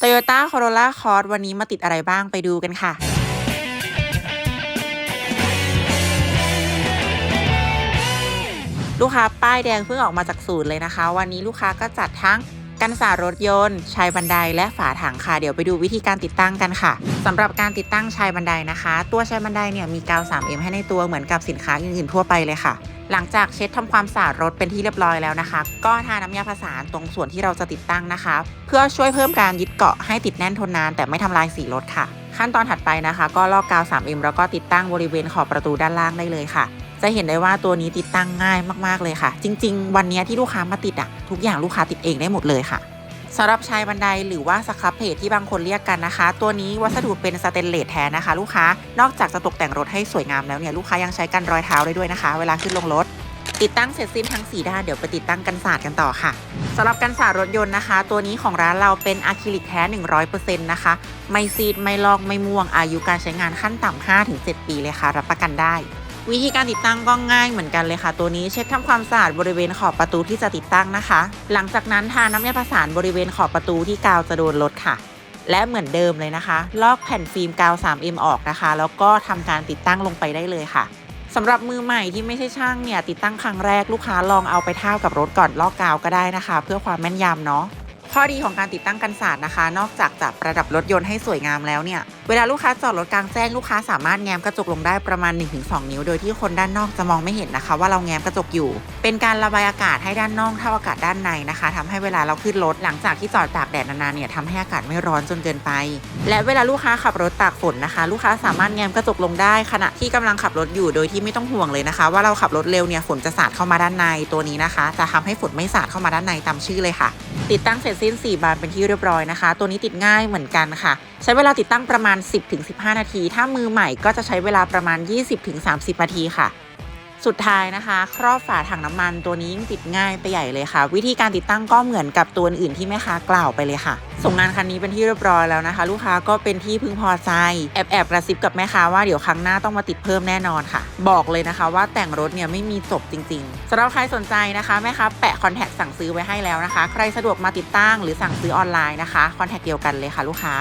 Toyota Corolla Cross วันนี้มาติดอะไรบ้างไปดูกันค่ะลูกค้าป้ายแดงเพิ่งออกมาจากศูนย์เลยนะคะ วันนี้ลูกค้าก็จัดทั้ง กันสารถยนต์ ชายบันไดและฝาถังค่ะ เดี๋ยวไปดูวิธีการติดตั้งกันค่ะสำหรับการติดตั้งชายบันไดนะคะ ตัวชายบันไดเนี่ยมีกาว 3M ให้ในตัวเหมือนกับสินค้าอื่นๆทั่วไปเลยค่ะ หลังจากเช็ดทำความสะอาดรถเป็นที่เรียบร้อยแล้วนะคะ ก็ทาน้ำยาผสานตรงส่วนที่เราจะติดตั้งนะคะ เพื่อช่วยเพิ่มการยึดเกาะให้ติดแน่นทนนาน แต่ไม่ทำลายสีรถค่ะ ขั้นตอนถัดไปนะคะ ก็ลอกกาว 3M แล้วก็ติดตั้งบริเวณขอบประตูด้านล่างได้เลยค่ะ จะเห็นได้ว่าตัวนี้ติดตั้งง่ายมากๆเลยค่ะ จริง ๆ วันนี้ที่ลูกค้ามาติดอะทุกอย่างลูกค้าติดเองได้หมดเลยค่ะสำหรับชายบันไดหรือว่าสครับเพจที่บางคนเรียกกันนะคะ ตัวนี้วัสดุเป็นสเตนเลสแท้นะคะ ลูกค้านอกจากจะตกแต่งรถให้สวยงามแล้วเนี่ยลูกค้ายังใช้กันรอยเท้าได้ด้วยนะคะ เวลาขึ้นลงรถ ติดตั้งเสร็จสิ้นทั้ง 4 ด้านเดี๋ยวไปติดตั้งกันศาสตร์กันต่อค่ะสำหรับกันศาสตร์รถยนต์นะคะ ตัวนี้ของร้านเราเป็นอะคริลิกแท้ 100%นะคะ ไม่ซีดไม่ลอกไม่ม่วงอายุการใช้งานขั้นต่ำ5-7 ปีเลยค่ะ รับประกันได้ วิธีการติดตั้งก็ง่ายเหมือนกันเลยค่ะ ตัวนี้เช็ดทำความสะอาดบริเวณขอบประตูที่จะติดตั้งนะคะ หลังจากนั้นทาน้ำยาผสานบริเวณขอบประตูที่กาวจะโดนรถค่ะ และเหมือนเดิมเลยนะคะ ลอกแผ่นฟิล์มกาว 3M ออกนะคะ แล้วก็ทำการติดตั้งลงไปได้เลยค่ะสำหรับมือใหม่ที่ไม่ใช่ช่างเนี่ยติดตั้งครั้งแรกลูกค้าลองเอาไปท่ากับรถก่อนลอกกาวก็ได้นะคะ เพื่อความแม่นยำเนาะ ข้อดีของการติดตั้งกันศาสตร์นะคะ นอกจากจะประดับรถยนต์ให้สวยงามแล้วเนี่ย เวลาลูกค้าจอดรถกลางแจ้งลูกค้าสามารถแง้มกระจกลงได้ประมาณ 1-2 นิ้ว โดยที่คนด้านนอกจะมองไม่เห็นนะคะ ว่าเราแง้มกระจกอยู่ เป็นการระบายอากาศให้ด้านนอกเท่าอากาศด้านในนะคะทำให้เวลาเราขึ้นรถหลังจากที่จอดตากแดดนานๆเนี่ยทำให้อากาศไม่ร้อนจนเกินไป และเวลาลูกค้าขับรถตากฝนนะคะ ลูกค้าสามารถแง้มกระจกลงได้ ขณะที่กำลังขับรถอยู่โดยที่ไม่ต้องห่วงเลยนะคะ ว่าเราขับรถเร็วเนี่ยฝนจะสาดเข้ามาด้านในตัวนี้นะคะ จะทำให้ฝนไม่สาดเข้ามาด้านในตามชื่อเลยค่ะ ติดตั้งเสร็จสิ้น 4 บานเป็นที่เรียบร้อยนะคะ ตัวนี้ติดง่ายเหมือนกันค่ะ ใช้เวลาติดตั้งประมาณ 10-15 นาที ถ้ามือใหม่ก็จะใช้เวลาประมาณ 20-30 นาทีค่ะ สุดท้ายนะคะ ครอบฝาถังน้ำมันตัวนี้ยิ่งติดง่ายไปใหญ่เลยค่ะ วิธีการติดตั้งก็เหมือนกับตัวอื่นที่แม่ค้ากล่าวไปเลยค่ะ ส่งงานคันนี้เป็นที่เรียบร้อยแล้วนะคะ ลูกค้าก็เป็นที่พึงพอใจแอบแอบกระซิบกับแม่ค้าว่าเดี๋ยวครั้งหน้าต้องมาติดเพิ่มแน่นอนค่ะ บอกเลยนะคะ ว่าแต่งรถเนี่ยไม่มีจบจริงๆสำหรับใครสนใจนะคะแม่ค้าแปะคอนแทคสั่งซื้อไว้ให้แล้วนะคะ ใครสะดวกมาติดตั้งหรือสั่งซื้อออนไลน์นะคะคอนแทคเดียวกันเลยค่ะ ลูกค้า